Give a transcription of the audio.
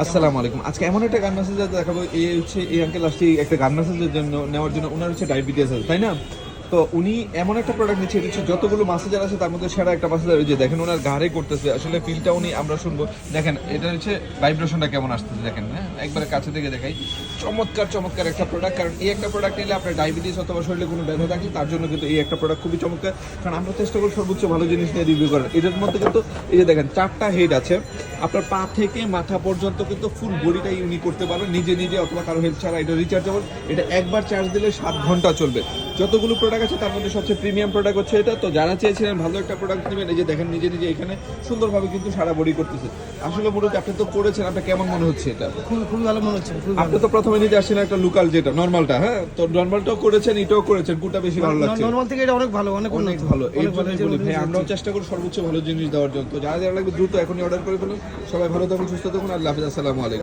আসসালামু আলাইকুম। আজকে এমন একটা গান মেসেজ দেখাবো। এই হচ্ছে, এই আঙ্কেল আসছে একটা গান মেসেজের জন্য, নেওয়ার জন্য ওনার হচ্ছে ডায়াবেটিস আছে, তাই না? তো উনি এমন একটা প্রোডাক্ট নিচ্ছে হচ্ছে যতগুলো মাসেজার আছে, তার মধ্যে সেরা একটা মাসেজার যে দেখেন ওনার ঘাড়ে করতেছে। আসলে ফিলটা উনি, আমরা শুনব। দেখেন, এটা হচ্ছে ভাইব্রেশনটা কেমন আসতেছে, দেখেন হ্যাঁ? একবারে কাছে থেকে দেখাই। চমৎকার চমৎকার একটা প্রোডাক্ট কারণ এই একটা প্রোডাক্ট নিলে আপনার ডায়াবেটিস অথবা শরীরে কোনো ব্যথা থাকলে তার জন্য কিন্তু এই একটা প্রোডাক্ট খুবই চমৎকার। কারণ আমরা চেষ্টা করি সর্বোচ্চ ভালো জিনিস নিয়ে রিভিউ করার। এটার মধ্যে কিন্তু, এই যে দেখেন, চারটা হেড আছে। আপনার পা থেকে মাথা পর্যন্ত কিন্তু ফুল বডিটাই ইউনি করতে পারবেন। নিজে নিজে অথবা কারও হেল্প ছাড়া এটা রিচার্জেবল এটা একবার চার্জ দিলে সাত ঘণ্টা চলবে। যতগুলো প্রোডাক্ট আছে তার মধ্যে সবচেয়ে প্রিমিয়াম প্রোডাক্ট হচ্ছে এটা। তো যারা চেয়েছিলেন ভালো একটা প্রোডাক্ট নেবেন এই যে দেখেন নিজে নিজে এখানে সুন্দরভাবে কিন্তু সারা বডি করতেছে। আসলে মূলত আপনি তো করেছেন আপনার কেমন মনে হচ্ছে এটা? খুবই খুবই ভালো মনে হচ্ছে আপনি তো প্রথমে নিতে আসছিলেন একটা লোকাল যেটা নর্মালটা হ্যাঁ? তো নর্মালটাও করেছেন এটাও করেছেন কোনটা বেশি ভালো লাগছে। নর্মাল থেকে এটা অনেক ভালো অনেক অনেক ভালো এই জন্যই বলি ভাই আমরাও চেষ্টা করি সর্বোচ্চ ভালো জিনিস দেওয়ার জন্য। তো যারা যারা লাগবে দ্রুত এখনই অর্ডার করে ফেলুন। সবাই ভালো থাকুন সুস্থ থাকুন আল্লাহ হাফিজ আসসালামু আলাইকুম।